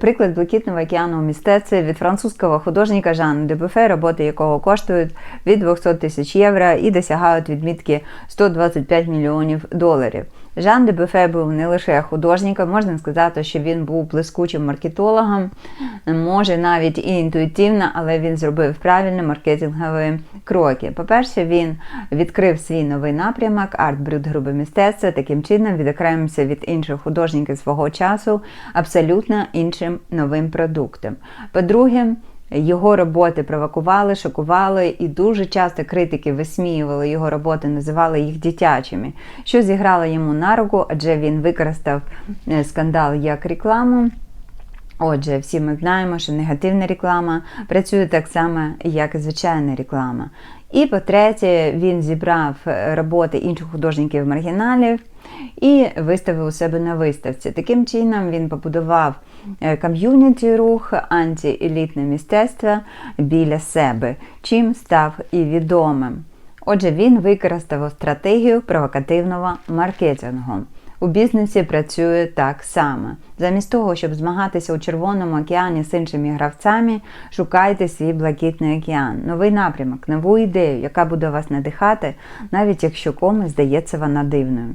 Приклад блакитного океану у мистецтві від французького художника Жан Дебюфе, роботи якого коштують від 200 тисяч євро і досягають відмітки 125 мільйонів доларів. Жан де Бефе був не лише художником, можна сказати, що він був блискучим маркетологом, може навіть і інтуїтивно, але він зробив правильні маркетингові кроки. По-перше, він відкрив свій новий напрямок арт брюд грубе мистецтво, таким чином відокремився від інших художників свого часу абсолютно іншим новим продуктом. По-друге, його роботи провокували, шокували, і дуже часто критики висміювали його роботи, називали їх дитячими, що зіграло йому на руку, адже він використав е, скандал як рекламу. Отже, всі ми знаємо, що негативна реклама працює так само, як і звичайна реклама. І по-третє, він зібрав е, роботи інших художників-маргіналів і виставив у себе на виставці. Таким чином він побудував е, ком'юніті рух, антиелітне мистецтво біля себе, чим став і відомим. Отже, він використав стратегію провокативного маркетингу. У бізнесі працює так само. Замість того, щоб змагатися у Червоному океані з іншими гравцями, шукайте свій блакитний океан, новий напрямок, нову ідею, яка буде вас надихати, навіть якщо комусь здається вона дивною.